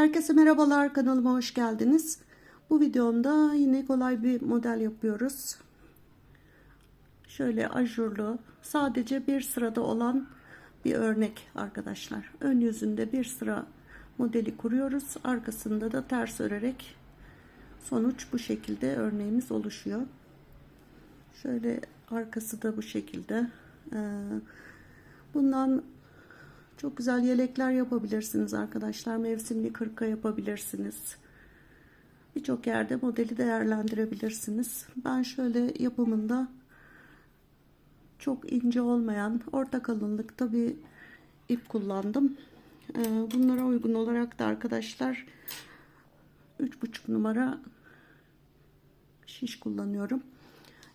Herkese merhabalar kanalıma hoş geldiniz. Bu videomda yine kolay bir model yapıyoruz. Şöyle ajurlu sadece bir sırada olan bir örnek arkadaşlar. Ön yüzünde bir sıra modeli kuruyoruz. Arkasında da ters örerek sonuç bu şekilde örneğimiz oluşuyor. Şöyle arkası da bu şekilde. Ee, Bundan çok güzel yelekler yapabilirsiniz arkadaşlar. Mevsimli kırka yapabilirsiniz. Birçok yerde modeli değerlendirebilirsiniz. Ben şöyle yapımında çok ince olmayan orta kalınlıkta bir ip kullandım. Ee, Bunlara uygun olarak da arkadaşlar 3,5 numara şiş kullanıyorum.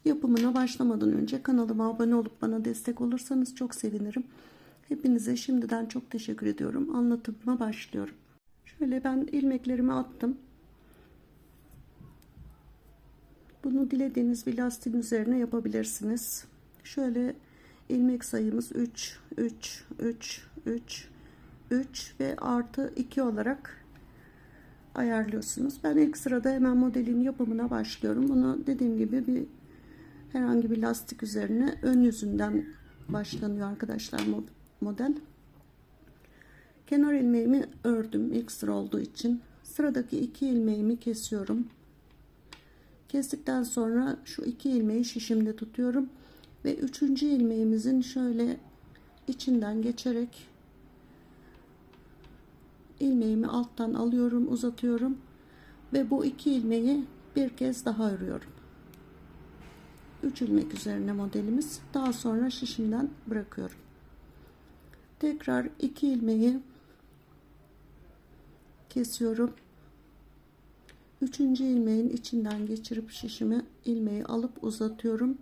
Yapımına başlamadan önce kanalıma abone olup bana destek olursanız çok sevinirim. Hepinize şimdiden çok teşekkür ediyorum. Anlatıma başlıyorum. Şöyle ben ilmeklerimi attım. Bunu dilediğiniz bir lastiğin üzerine yapabilirsiniz. Şöyle ilmek sayımız 3, 3, 3, 3, 3 ve artı 2 olarak ayarlıyorsunuz. Ben ilk sırada hemen modelin yapımına başlıyorum. Bunu dediğim gibi bir herhangi bir lastik üzerine ön yüzünden başlanıyor arkadaşlar model. Kenar ilmeğimi ördüm ilk sıra olduğu için. Sıradaki iki ilmeğimi kesiyorum. Kestikten sonra şu iki ilmeği şişimde tutuyorum ve üçüncü ilmeğimizin şöyle içinden geçerek ilmeğimi alttan alıyorum, uzatıyorum ve bu iki ilmeği bir kez daha örüyorum. 3 ilmek üzerine modelimiz. Daha sonra şişimden bırakıyorum. Tekrar 2 ilmeği kesiyorum. Üçüncü ilmeğin içinden geçirip şişimi ilmeği alıp uzatıyorum.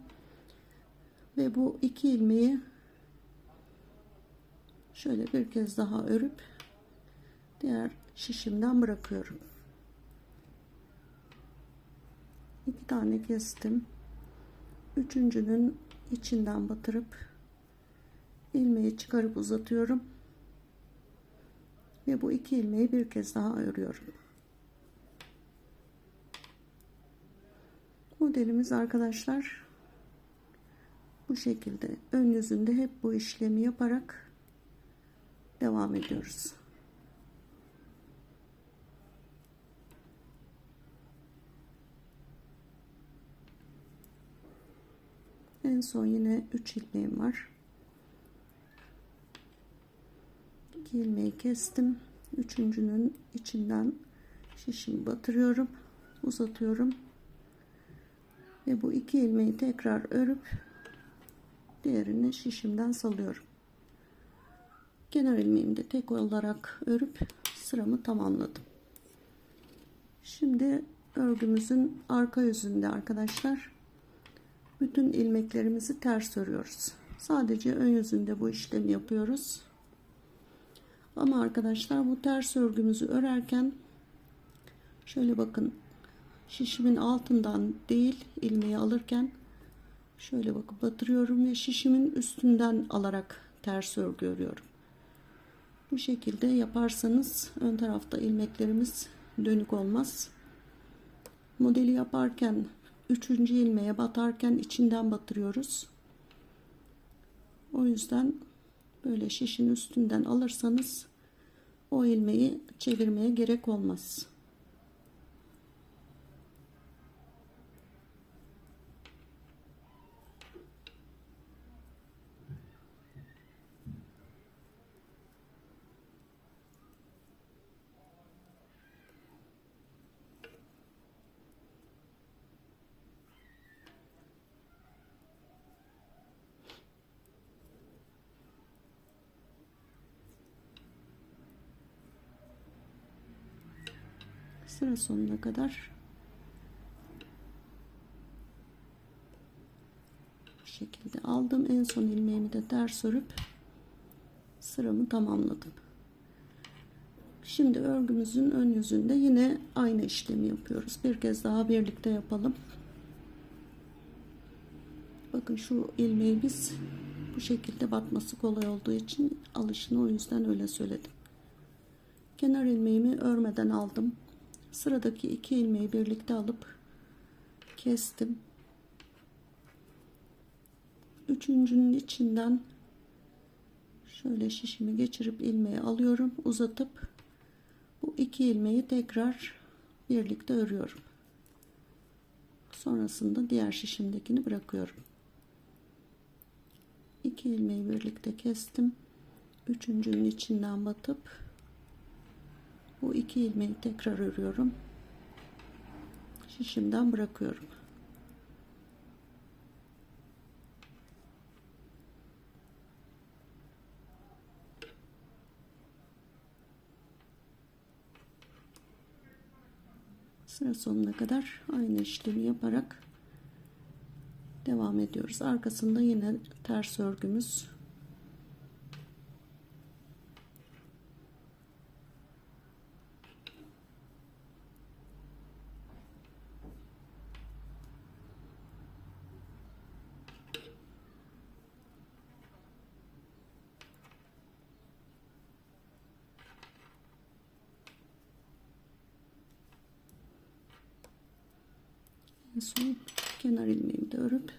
Ve bu iki ilmeği şöyle bir kez daha örüp diğer şişimden bırakıyorum. İki tane kestim üçüncünün içinden batırıp ilmeği çıkarıp uzatıyorum. Ve bu iki ilmeği bir kez daha örüyorum modelimiz arkadaşlar bu şekilde. Ön yüzünde hep bu işlemi yaparak devam ediyoruz. En son yine 3 ilmeğim var. 2 ilmeği kestim. Üçüncünün içinden şişimi batırıyorum. Uzatıyorum. Ve bu iki ilmeği tekrar örüp diğerini şişimden salıyorum. Kenar ilmeğimi de tek olarak örüp sıramı tamamladım. Şimdi örgümüzün arka yüzünde arkadaşlar bütün ilmeklerimizi ters örüyoruz. Sadece ön yüzünde bu işlemi yapıyoruz. Ama arkadaşlar bu ters örgümüzü örerken şöyle bakın şişimin altından değil ilmeği alırken şöyle bakın batırıyorum ve şişimin üstünden alarak ters örgü örüyorum. Bu şekilde yaparsanız ön tarafta ilmeklerimiz dönük olmaz. Modeli yaparken üçüncü ilmeğe batarken içinden batırıyoruz. O yüzden böyle şişin üstünden alırsanız o ilmeği çevirmeye gerek olmaz. Sıra sonuna kadar. Bu şekilde aldım. En son ilmeğimi de ters örüp sıramı tamamladım. Şimdi örgümüzün ön yüzünde yine aynı işlemi yapıyoruz. Bir kez daha birlikte yapalım. Bakın şu ilmeği biz bu şekilde batması kolay olduğu için alışını o yüzden öyle söyledim. Kenar ilmeğimi örmeden aldım. Sıradaki iki ilmeği birlikte alıp kestim. Üçüncünün içinden şöyle şişimi geçirip ilmeği alıyorum, uzatıp bu iki ilmeği tekrar birlikte örüyorum. Sonrasında diğer şişimdekini bırakıyorum. İki ilmeği birlikte kestim. Üçüncünün içinden batıp bu iki ilmeği tekrar örüyorum. Şişimden bırakıyorum. Sıra sonuna kadar aynı işlemi yaparak devam ediyoruz. Arkasında yine ters örgümüz. Son kenar ilmeğimi de örüp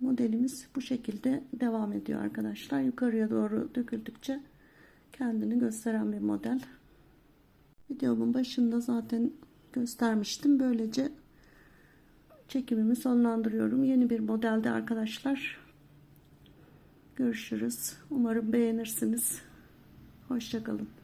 modelimiz bu şekilde devam ediyor arkadaşlar. Yukarıya doğru döküldükçe kendini gösteren bir model. Videomun başında zaten göstermiştim. Böylece çekimimi sonlandırıyorum. Yeni bir modelde arkadaşlar. Görüşürüz. Umarım beğenirsiniz. Hoşçakalın.